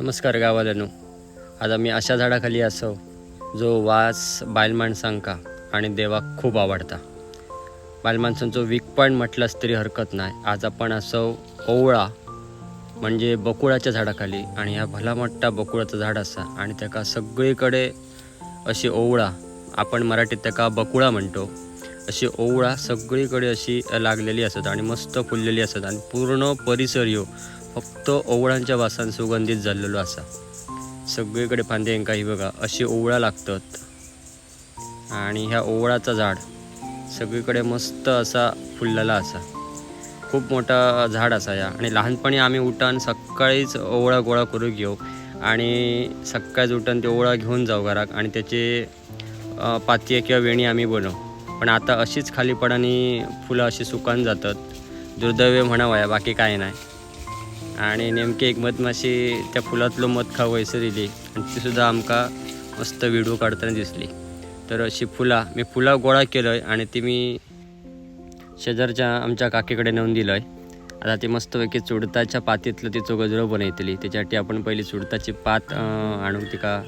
नमस्कार गावाल्यानो. आज आम्ही अशा झाडाखाली असो जो वास बायलमाणसांका आणि देवाक खूप आवडता. बायलमाणसांचो वीक पॉईंट म्हटलास तरी हरकत नाही. आज आपण असो ओवळा म्हणजे बकुळाच्या झाडाखाली आणि ह्या भला मोठा बकुळाचं झाड असा आणि त्याका सगळीकडे अशी ओवळा आपण मराठीत त्याका बकुळा म्हणतो. अशी ओवळा सगळीकडे अशी लागलेली असत आणि मस्त फुललेली असत आणि पूर्ण परिसर ह्यो फक्त ओवळांच्या वासान सुगंधित झालेलो असा. सगळीकडे फांदे ही बघा. अशी ओवळा लागतात. आणि ह्या ओवळाचं झाड सगळीकडे मस्त असा फुललेला असा. खूप मोठा झाड असा या. आणि लहानपणी आम्ही उठान सकाळीच ओवळा गोळा करून घेऊ. आणि सकाळीच उठान ते ओवळा घेऊन जाऊ घराक आणि त्याचे पातये किंवा वेणी आम्ही बनवू. पण आता अशीच खाली पडानी फुलं अशी सुकान जातात. दुर्दैव म्हणावं म्हणावया बाकी काय नाही. आणि नेमकी एक मधमाशी त्या फुलातलो मध खाऊ वैसरिली आणि ती सुद्धा आमका मस्त व्हिडिओ काढताना दिसली. तर अशी फुला मी फुला गोळा केलं आहे आणि ती मी शेजारच्या आमच्या काकीकडे नेऊन दिलं आहे आता ती मस्तपैकी चुडताच्या पातीतलं तिचं गजरो बनयतली त्याच्यासाठी आपण पहिली चुडताची पात आणून तिका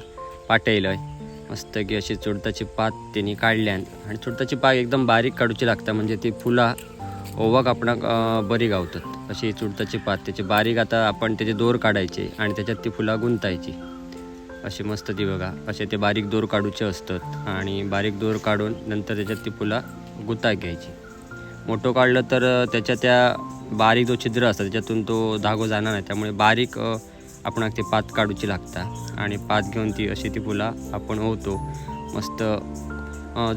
पाठयलं आहे मस्त की अशी चुडताची पात त्यांनी काढल्यान आणि चुडताची पाक एकदम बारीक काढूची लागता. म्हणजे ती फुला ओवा कापणाक बरी गावतात. अशी चुडताची पात त्याची बारीक आता आपण त्याचे दोर काढायचे आणि त्याच्यात ती फुला गुंतायची. अशी मस्त ती बघा असे ते बारीक दोर काढूचे असतात आणि बारीक दोर काढून नंतर त्याच्यात ती फुला गुंता घ्यायची. मोठं काढलं तर त्याच्या त्या बारीक जो छिद्र असतात त्याच्यातून तो धागो जाणार नाही. त्यामुळे बारीक आपणाक आपण ते पात काढूची लागता आणि पात घेऊन ती अशी ती फुला आपण होतो मस्त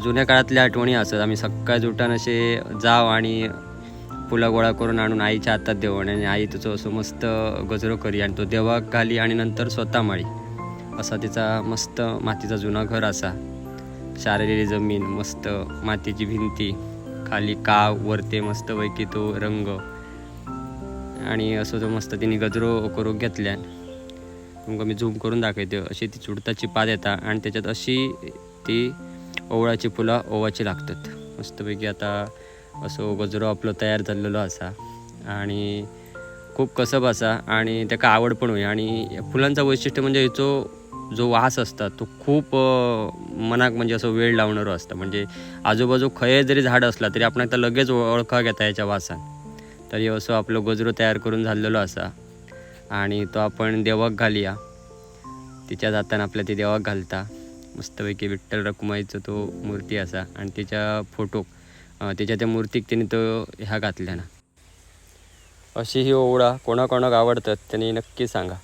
जुन्या काळातल्या आठवणी असतात. आम्ही सकाळी उठान असे जाव आणि फुला गोळा करून आणून आईच्या हातात देऊ आणि आई तुझं असं मस्त गजरो करी आणि तो देवा घाली आणि नंतर स्वतः माळी. असा तिचा मस्त मातीचा जुना घर असा. शारलेली जमीन मस्त मातीची भिंती खाली काव वरते मस्तपैकी तो रंग. आणि असं तो मस्त तिने गजरो करून घेतल्यान तुमका मी झूम करून दाखवते. अशी ती चुडताची पात येता आणि त्याच्यात अशी ती ओवळाची फुलं ओवाची लागतात. मस्तपैकी आता असो गजरो आपलो तयार झालेलो असा. आणि खूप कसब असा. आणि त्याका आवड पण होई आणि या फुलांचं वैशिष्ट्य म्हणजे हेचो जो वास असता तो खूप मनाक म्हणजे असं वेळ लावणारो असतं. म्हणजे आजूबाजू खये जरी झाड असला तरी आपण आता लगेच ओळखा घेता याच्या वासान. तरी असं आपलं गजरो तयार करून झालेलो असा. आणि तो आपण देवाक घालूया. तिच्या जाताना आपल्या ती देवाक घालता. मस्तपैकी विठ्ठल रखुमाईचो तो मूर्ती असा. आणि तिच्या फोटो त्याच्या त्या मूर्तीक तिने तो ह्या घातल्या ना अशी ही ओवळा कोणाकोणाक आवडतात त्यांनी नक्की सांगा.